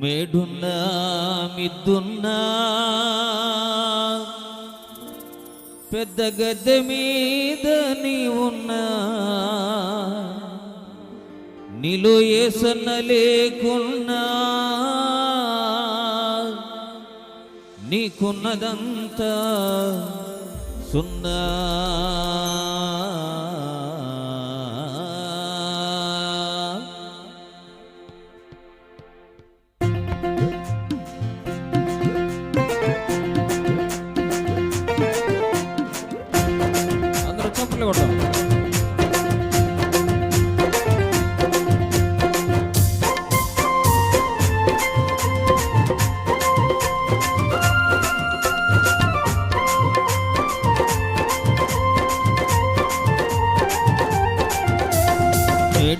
మేడున్నా మిద్దున్నా. పెద్ద గద్దె మీద నీ ఉన్నా నీలో సన్న లేకున్నా. నీకున్నదంతా సున్నా.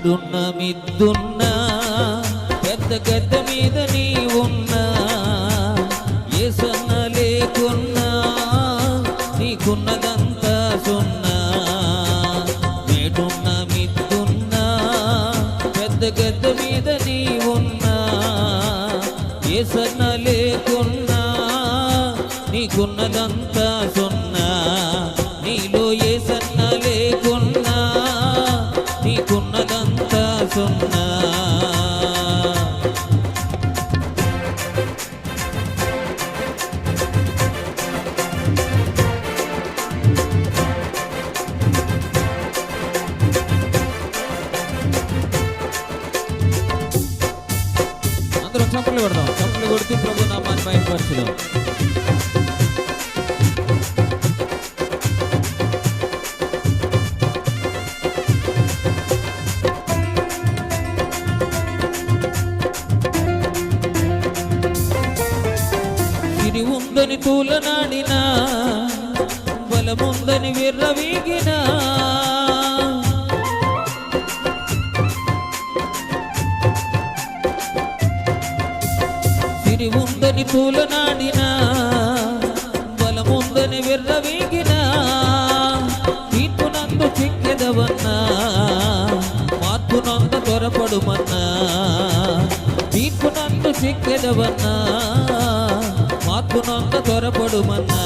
ఏడున్న మిద్దున్నా పెద్ద గద్ద మీద నీ ఉన్నా ఏసన్న లేకున్నా నీకున్నదంతా సున్నా. నేడున్న మిద్దున్నా పెద్ద గద్ద మీద నీ ఉన్నా ఏసన్న లేకున్నా నీకున్నదంతా నీకున్నదంతా అందరూ అందరం కొడదాం. చప్పట్లు కొడుతూ ప్రభు నామాన్ని బయటపరచుదాం పూలనాడినా తూలనాడినా బలముందని విర్రవీగినా సిరి ఉందని పూలనాడినా బలముందని విర్రవీగినా తీర్పునందు చిక్కెదవన్నా మార్పునందు త్వరపడుమన్నా. తీర్పునందు చిక్కెదవన్నా మార్పునందు త్వరపడుమన్నా.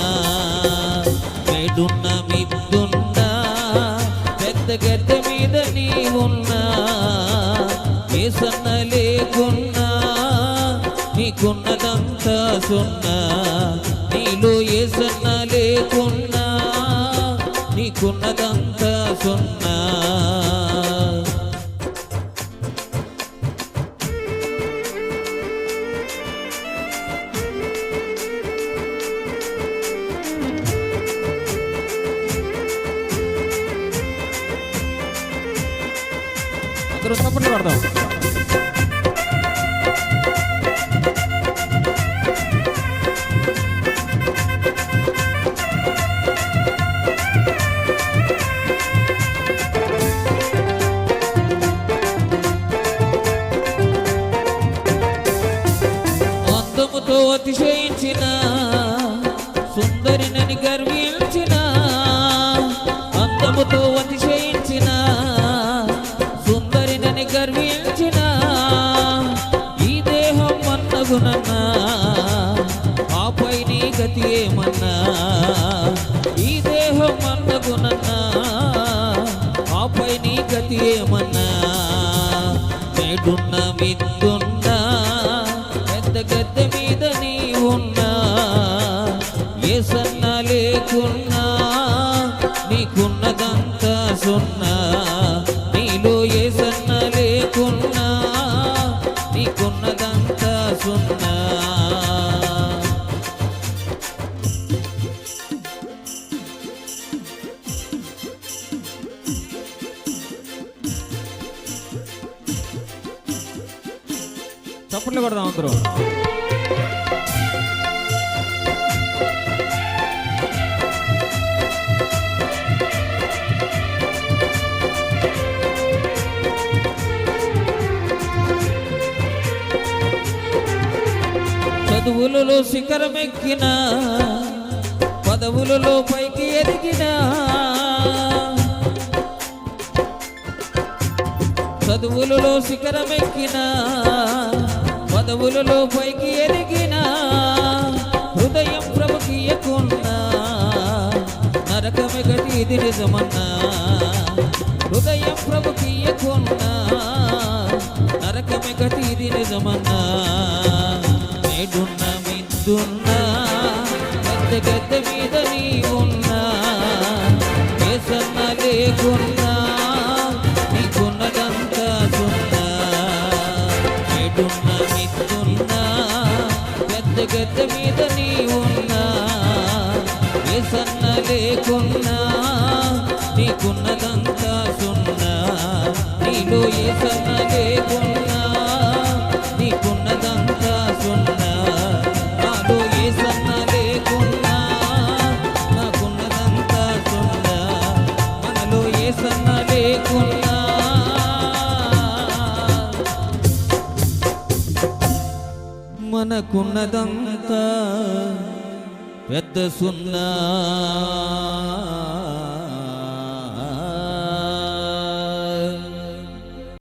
మేడున్న మిద్దున్నా పెద్ద గద్దె మీద నీ ఉన్నా ఏసన్న లేకున్నా నీకున్నదంతా సున్నా. నీలో ఏసన్న లేకున్నా నీకున్నదంతా సున్నా. అందరూ చప్పట్లు Warto? అందముతో అతిశయించిన సుందరినని గర్వించిన గతి ఏమన్నా? ఈ దేహం మన్నగునన్నా ఆపై నీ గతి ఏమన్నా? నేడున్న మిత్తున్నా? పెద్ద గద్దె మీద నీ ఉన్నా ఏసన్న లేకున్నా? నీకున్నదంతా సున్నా? నీలో ఏసన్న లేకున్నా? నీకున్నదంతా సున్నా? చప్పట్లు కొడదాం అందరూ. చదువులలో శిఖరమెక్కిన పదవులలో పైకి ఎదిగిన చదువులలో శిఖరమెక్కినా పదవులలో పైకి ఎదిగిన హృదయం ప్రభుకి ఎక్కున్నా నరకమే గతి ఇది నిజమన్నా. హృదయం ప్రభుకి ఎక్కున్నా నరకమే గతి ఇది నిజమన్నా. నేడున్న మిద్దున్నా పెద్ద గద్ద మీద నీ ఉన్నా ఏసన్న లేకున్నా నాకున్నదంతా సున్నా. నీలో ఏసన్న లేకున్నా నీకున్నదంతా సున్నా. నాలో ఏసన్న లేకున్నా నాకున్నదంతా సున్నా. మనలో ఏసన్న లేకున్నా. మనకున్నదంతా పెద్ద సున్నా.